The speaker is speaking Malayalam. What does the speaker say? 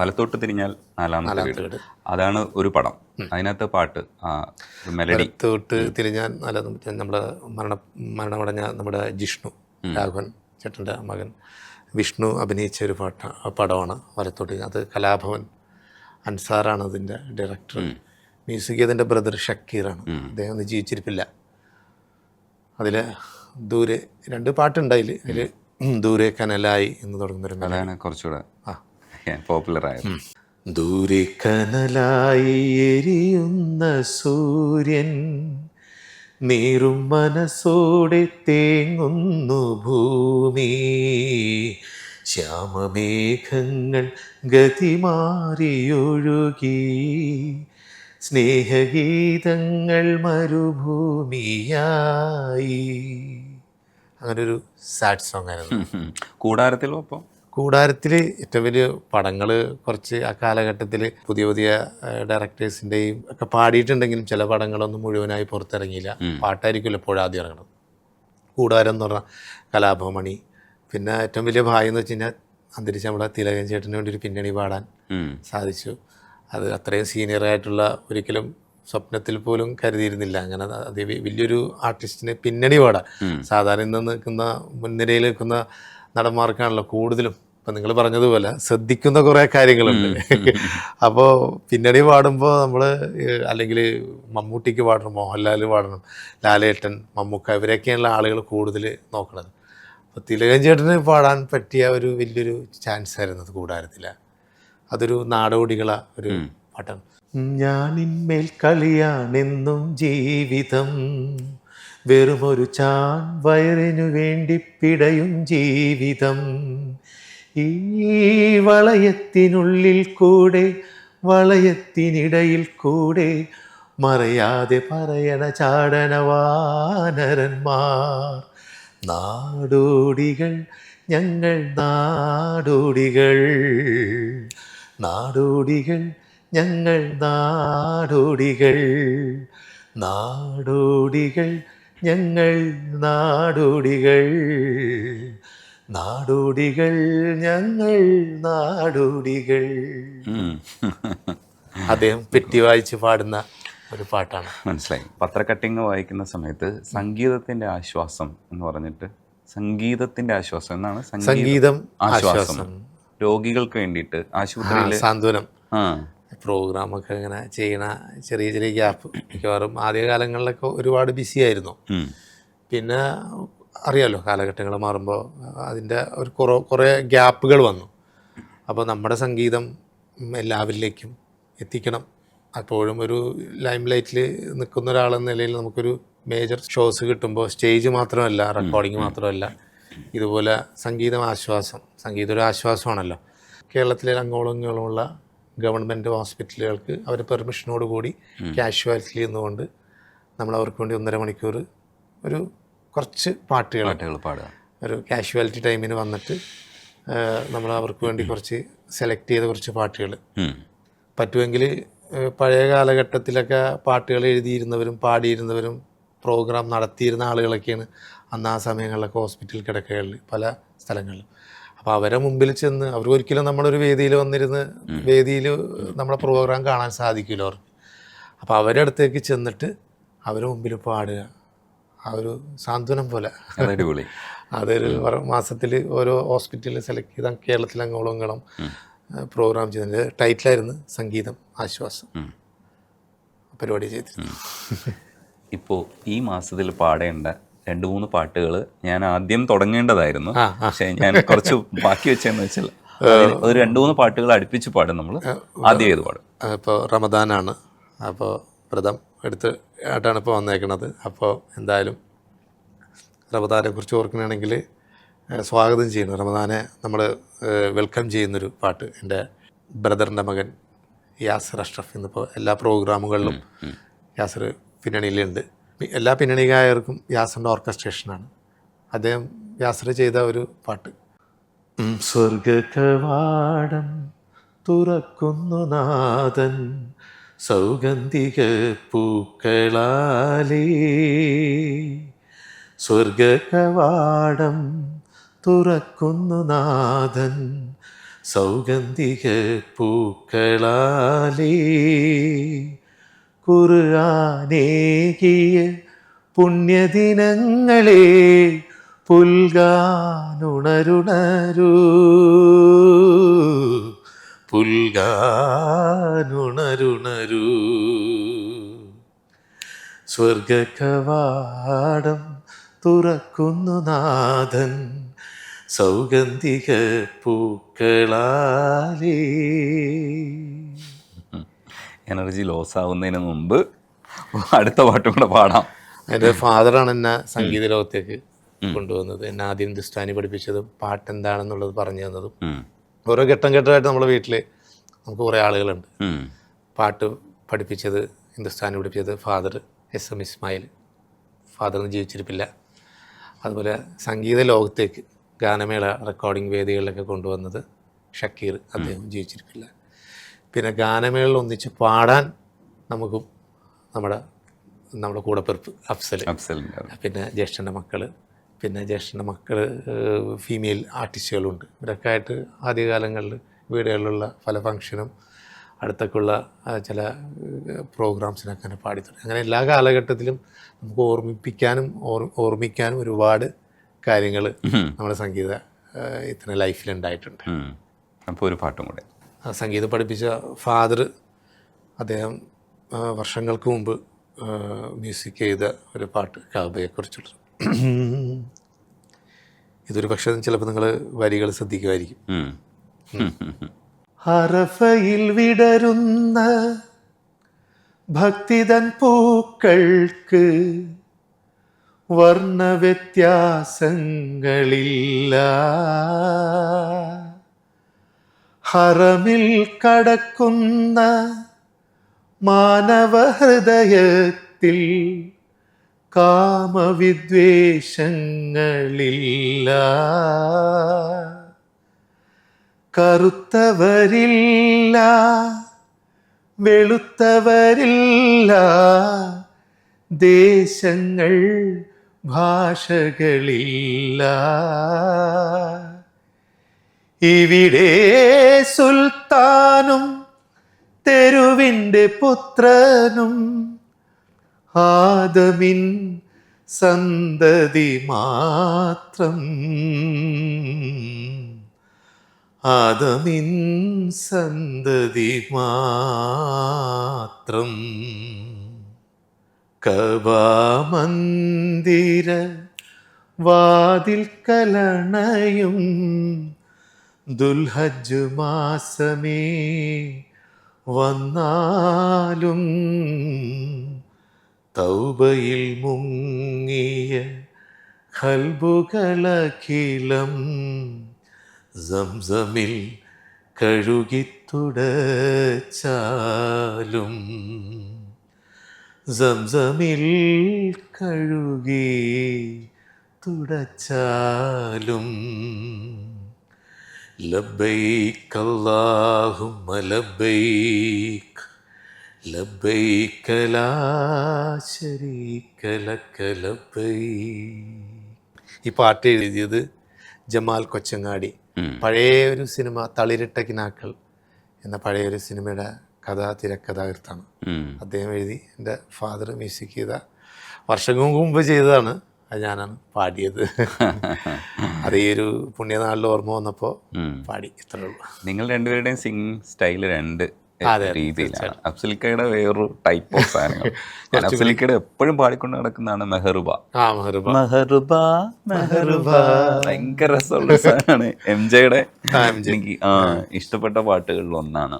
വലത്തോട്ട് തിരിഞ്ഞാൽ നാലാമത്തെ വീട്. അതാണ് ഒരു പടം. അതിനകത്ത് പാട്ട് മെലഡി. വലത്തോട്ട് തിരിഞ്ഞാൽ നാലാമത്തെ നമ്മുടെ മരണ മരണമടഞ്ഞ നമ്മുടെ ജിഷ്ണു രാഘവൻ ചേട്ടന്റെ മകൻ വിഷ്ണു അഭിനയിച്ച ഒരു പാട്ട പടമാണ് വലത്തോട്ട്. അത് കലാഭവൻ അൻസാറാണ് അതിന്റെ ഡയറക്ടർ മ്യൂസിക് അതിന്റെ ബ്രദർ ഷക്കീറാണ്. അദ്ദേഹം ഒന്നും ജീവിച്ചിരിപ്പില്ല. അതിൽ ദൂരെ രണ്ട് പാട്ടുണ്ടായില്ല അതിൽ. ദൂരെ കനലായി എന്ന് തുടങ്ങുന്നൊരു കുറച്ചുകൂടെ ആയത് ദൂരെ കനലായി എരിയുന്ന സൂര്യൻ നീറും മനസ്സോടെ തേങ്ങുന്നു ഭൂമി. ശ്യാമമേഘങ്ങൾ ഗതിമാറിയൊഴുകി. സ്നേഹഗീതങ്ങൾ മരുഭൂമിയായി. അങ്ങനൊരു സാഡ് സോങ് ആയിരുന്നു കൂടാരത്തിലും അപ്പോൾ കൂടാരത്തിൽ ഏറ്റവും വലിയ പടങ്ങൾ കുറച്ച് ആ കാലഘട്ടത്തിൽ പുതിയ പുതിയ ഡയറക്ടേഴ്സിന്റെയും ഒക്കെ പാടിയിട്ടുണ്ടെങ്കിലും ചില പടങ്ങളൊന്നും മുഴുവനായി പുറത്തിറങ്ങിയില്ല. പാട്ടായിരിക്കുമല്ലോ എപ്പോഴും ആദ്യം ഇറങ്ങണം കൂടാരം എന്ന് പറഞ്ഞാൽ കലാഭമണി പിന്നെ ഏറ്റവും വലിയ ഭാഗ്യം എന്ന് വെച്ച് കഴിഞ്ഞാൽ അന്തരിച്ച നമ്മുടെ തിലകൻ ചേട്ടന് വേണ്ടി ഒരു പിന്നണി പാടാൻ സാധിച്ചു. അത് അത്രയും സീനിയറായിട്ടുള്ള ഒരിക്കലും സ്വപ്നത്തിൽ പോലും കരുതിയിരുന്നില്ല. അങ്ങനെ അത് വലിയൊരു ആർട്ടിസ്റ്റിന് പിന്നണി പാടാൻ. സാധാരണ ഇന്ന് നിൽക്കുന്ന മുൻനിരയിൽ നിൽക്കുന്ന നടന്മാർക്കാണല്ലോ കൂടുതലും ഇപ്പം നിങ്ങൾ പറഞ്ഞതുപോലെ ശ്രദ്ധിക്കുന്ന കുറേ കാര്യങ്ങളുണ്ട്. അപ്പോൾ പിന്നണി പാടുമ്പോൾ നമ്മൾ അല്ലെങ്കിൽ മമ്മൂട്ടിക്ക് പാടണം മോഹൻലാൽ പാടണം ലാലേട്ടൻ മമ്മൂക്ക ഇവരൊക്കെയുള്ള ആളുകൾ കൂടുതൽ നോക്കണത്. അപ്പോൾ തിലകൻ ചേട്ടന് പാടാൻ പറ്റിയ ഒരു വലിയൊരു ചാൻസ് ആയിരുന്നു അത് കൂടാരത്തില്ല അതൊരു നാടോടികള ഒരു പാട്ടാണ്. ഞാനിന്മേൽ കളിയാണെന്നും ജീവിതം വെറുമൊരു ചാൻ വയറിനു വേണ്ടി പിടയും ജീവിതം. ഈ വളയത്തിനുള്ളിൽ കൂടെ വളയത്തിനിടയിൽ കൂടെ മറയാതെ പറയണ ചാടനവാനരന്മാർ നാടോടികൾ ഞങ്ങൾ നാടോടികൾ. നാടോടികൾ ഞങ്ങൾ നാടോടികൾ. നാടോടികൾ ഞങ്ങൾ നാടോടികൾ. നാടോടികൾ ഞങ്ങൾ നാടോടികൾ. അദ്ദേഹം പെറ്റി വായിച്ച് പാടുന്ന ഒരു പാട്ടാണ്. മനസ്സിലായി. പത്രക്കട്ടിങ് വായിക്കുന്ന സമയത്ത് സംഗീതത്തിന്റെ ആശ്വാസം എന്ന് പറഞ്ഞിട്ട് സംഗീതത്തിന്റെ ആശ്വാസം എന്നാണ് സംഗീതം ആശ്വാസം. രോഗികൾക്ക് വേണ്ടിയിട്ട് ആ, ആശുപത്രിയിൽ സാന്ത്വനം. പ്രോഗ്രാം പ്രോഗ്രാമൊക്കെ ഇങ്ങനെ ചെയ്യണ ചെറിയ ചെറിയ ഗ്യാപ്പ് മിക്കവാറും ആദ്യകാലങ്ങളിലൊക്കെ ഒരുപാട് ബിസി ആയിരുന്നു പിന്നെ അറിയാലോ കാലഘട്ടങ്ങൾ മാറുമ്പോൾ അതിന്റെ ഒരു കുറ കുറേ ഗ്യാപ്പുകൾ വന്നു. അപ്പോൾ നമ്മുടെ സംഗീതം എല്ലാവരിലേക്കും എത്തിക്കണം. അപ്പോഴും ഒരു ലൈം ലൈറ്റിൽ നിൽക്കുന്ന ഒരാളെന്ന നിലയിൽ നമുക്കൊരു മേജർ ഷോസ് കിട്ടുമ്പോൾ സ്റ്റേജ് മാത്രമല്ല റെക്കോർഡിങ് മാത്രമല്ല ഇതുപോലെ സംഗീതം ആശ്വാസം സംഗീതം ഒരു ആശ്വാസമാണല്ലോ. കേരളത്തിലെ അങ്ങോളം ഇങ്ങോളമുള്ള ഗവൺമെന്റ് ഹോസ്പിറ്റലുകൾക്ക് അവർ പെർമിഷനോട് കൂടി കാഷ്വാലിറ്റി നിന്നുകൊണ്ട് നമ്മൾ അവർക്ക് വേണ്ടി ഒന്നര മണിക്കൂർ ഒരു കുറച്ച് പാട്ടുകൾ പാട്ടുകൾ പാടുക. ഒരു കാഷ്വാലിറ്റി ടൈമിന് വന്നിട്ട് നമ്മൾ അവർക്ക് വേണ്ടി കുറച്ച് സെലക്ട് ചെയ്ത കുറച്ച് പാട്ടുകൾ. പറ്റുമെങ്കിൽ പഴയ കാലഘട്ടത്തിലൊക്കെ പാട്ടുകൾ എഴുതിയിരുന്നവരും പാടിയിരുന്നവരും പ്രോഗ്രാം നടത്തിയിരുന്ന ആളുകളൊക്കെയാണ് അന്ന് ആ സമയങ്ങളിലൊക്കെ ഹോസ്പിറ്റൽ കിടക്കകളിൽ പല സ്ഥലങ്ങളിലും. അപ്പോൾ അവരെ മുമ്പിൽ ചെന്ന് അവർ ഒരിക്കലും നമ്മളൊരു വേദിയിൽ വന്നിരുന്ന് വേദിയിൽ നമ്മുടെ പ്രോഗ്രാം കാണാൻ സാധിക്കില്ല അവർക്ക്. അപ്പോൾ അവരുടെ അടുത്തേക്ക് ചെന്നിട്ട് അവരുടെ മുമ്പിൽ പാടുക. ആ ഒരു സാന്ത്വനം പോലെ. അടിപൊളി. അതൊരു മാസത്തിൽ ഓരോ ഹോസ്പിറ്റലിൽ സെലക്ട് ചെയ്ത കേരളത്തിൽ അങ്ങോളങ്ങളും പ്രോഗ്രാം ചെയ്തതിന്റെ ടൈറ്റിലായിരുന്നു സംഗീതം ആശ്വാസം. പരിപാടി ചെയ്തിരുന്നു. ഇപ്പോൾ ഈ മാസത്തിൽ പാടേണ്ട രണ്ട് മൂന്ന് പാട്ടുകൾ ഞാൻ ആദ്യം തുടങ്ങേണ്ടതായിരുന്നു. പക്ഷേ ഞാൻ കുറച്ച് ബാക്കി വെച്ചെന്ന് വെച്ചാൽ ഒരു രണ്ട് മൂന്ന് പാട്ടുകൾ അടുപ്പിച്ച് പാടും നമ്മൾ ആദ്യം ഏത് പാടും? ഇപ്പോൾ റമദാനാണ്. അപ്പോൾ വ്രതം എടുത്ത് ആയിട്ടാണ് ഇപ്പോൾ വന്നേക്കുന്നത് അപ്പോൾ എന്തായാലും റമദാനെ കുറിച്ച് ഓർക്കുകയാണെങ്കിൽ സ്വാഗതം ചെയ്യുന്നു. റമദാനെ നമ്മൾ വെൽക്കം ചെയ്യുന്നൊരു പാട്ട്. എന്റെ ബ്രദറിന്റെ മകൻ യാസർ അഷ്റഫ് ഇന്നിപ്പോൾ എല്ലാ പ്രോഗ്രാമുകളിലും യാസർ പിന്നണിയിലുണ്ട്. എല്ലാ പിന്നണി ഗായകർക്കും യാസറിന്റെ ഓർക്കസ്ട്രേഷനാണ്. അദ്ദേഹം യാസർ ചെയ്ത ഒരു പാട്ട്. സ്വർഗകവാടം തുറക്കുന്നു നാഥൻ. സൗഗന്ധിക പൂക്കളാലേ. സ്വർഗകവാടം തുറക്കുന്നു നാഥൻ സൗഗന്ധിക പൂക്കളാലേ. കുറുകാനേകിയ പുണ്യദിനങ്ങളെ പുൽകാനുണരുണരൂ. പുൽകാനുണരുണരൂ സ്വർഗകവാടം തുറക്കുന്നു നാഥൻ സൗഗന്ധിക പൂക്കളാലേ. എനർജി ലോസ് ആവുന്നതിന് മുമ്പ് അടുത്ത പാട്ടും കൂടെ പാടാം. എന്റെ ഫാദറാണ് എന്നെ സംഗീത ലോകത്തേക്ക് കൊണ്ടുവന്നത്. എന്നെ ആദ്യം ഹിന്ദുസ്ഥാനി പഠിപ്പിച്ചതും പാട്ട് എന്താണെന്നുള്ളത് പറഞ്ഞു തന്നതും. ഓരോ ഘട്ടം ഘട്ടമായിട്ട് നമ്മുടെ വീട്ടിൽ നമുക്ക് കുറേ ആളുകളുണ്ട്. പാട്ട് പഠിപ്പിച്ചത് ഹിന്ദുസ്ഥാനി പഠിപ്പിച്ചത് ഫാദർ എസ് എം ഇസ്മായിൽ. ഫാദറിന് ജീവിച്ചിരിപ്പില്ല. അതുപോലെ സംഗീത ലോകത്തേക്ക് ഗാനമേള റെക്കോർഡിംഗ് വേദികളിലൊക്കെ കൊണ്ടുവന്നത് ഷക്കീർ അദ്ദേഹം ജീവിച്ചിരിപ്പില്ല. പിന്നെ ഗാനമേളയിൽ ഒന്നിച്ച് പാടാൻ നമുക്കും നമ്മുടെ നമ്മുടെ കൂടപ്പിറപ്പ് അഫ്സൽ അഫ്സൽ പിന്നെ ജ്യേഷ്ഠന്റെ മക്കൾ പിന്നെ ജ്യേഷ്ഠന്റെ മക്കൾ ഫീമെയിൽ ആർട്ടിസ്റ്റുകളുണ്ട് ഇവരൊക്കെ ആയിട്ട് ആദ്യകാലങ്ങളിൽ വീടുകളിലുള്ള പല ഫങ്ഷനും അടുത്തൊക്കെയുള്ള ചില പ്രോഗ്രാംസിനൊക്കെ പാടി തുടങ്ങി അങ്ങനെ എല്ലാ കാലഘട്ടത്തിലും നമുക്ക് ഓർമ്മിപ്പിക്കാനും ഓർ- ഓർമ്മിക്കാനും ഒരുപാട് കാര്യങ്ങൾ നമ്മുടെ സംഗീത ഇത്ര ലൈഫിലുണ്ടായിട്ടുണ്ട്. അപ്പോൾ ഒരു പാട്ടും കൂടെ. സംഗീതം പഠിപ്പിച്ച ഫാദർ അദ്ദേഹം വർഷങ്ങൾക്ക് മുമ്പ് മ്യൂസിക് ചെയ്ത ഒരു പാട്ട് കാബയെക്കുറിച്ചുള്ളത് ഇതൊരു പക്ഷേ ചിലപ്പോൾ നിങ്ങൾ വരികൾ ശ്രദ്ധിക്കുമായിരിക്കും. ഉം. ഹറഫയിൽ വിടരുന്ന ഭക്തിതൻ പൂക്കൾക്ക് വർണവ്യത്യാസങ്ങളില്ല ഹറമിൽ കടക്കുന്ന മാനവഹൃദയത്തിൽ കാമവിദ്വേഷങ്ങളില്ല കറുത്തവരില്ല വെളുത്തവരില്ല. ദേശങ്ങൾ ഭാഷകളില്ല. ഇവിടെ സുൽത്താനും തെരുവിന്റെ പുത്രനും ആദമിൻ സന്തതി മാത്രം. ആദമിൻ സന്തതി മാത്രം. കവാമന്ദിര വാതിൽ കലണയും ദുൽഹജ് മാസമേ വന്നാലും തൗബയിൽ മുങ്ങിയ കൽബുകളഖിലം സംസമിൽ കഴുകിത്തുടച്ചാലും സംസമിൽ കഴുകി തുടച്ചാലും ലബൈക്ക് അല്ലാഹുമ്മ ലബൈക്ക് ലബൈക്ക് ലാ ശരീക ലക ലബൈക്ക് ഈ പാട്ട് എഴുതിയത് ജമാൽ കൊച്ചങ്ങാടി. പഴയ ഒരു സിനിമ തളിരിട്ട കിനാക്കൾ എന്ന പഴയ ഒരു സിനിമയുടെ കഥ തിരക്കഥാകൃത്താണ്. അദ്ദേഹം എഴുതി എന്റെ ഫാദർ മ്യൂസിക് ചെയ്ത വർഷങ്ങൾക്ക് മുമ്പ് ചെയ്തതാണ്. അത് ഞാനാണ് പാടിയത്. അത് ഈ ഒരു പുണ്യനാളിൽ ഓർമ്മ വന്നപ്പോൾ പാടി. ഇത്രയുള്ളൂ നിങ്ങൾ രണ്ടുപേരുടെയും സിംഗിങ് സ്റ്റൈൽ രണ്ട്. രീതിയിലാണ്. അഫ്സലിക്കയുടെ വേറൊരു ടൈപ്പ് ഓഫ് സാധനങ്ങൾ. ഞാൻ അഫ്സലിക്കയുടെ എപ്പോഴും പാടിക്കൊണ്ട് നടക്കുന്നതാണ് മെഹറുബ. ആ മെഹറുബ. മെഹറുബ മെഹറുബ. ഭയങ്കര രസമുള്ള സാധനമാണ്. എം ജെയുടെ എനിക്ക് ആ. ഇഷ്ടപ്പെട്ട പാട്ടുകളിൽ ഒന്നാണ്.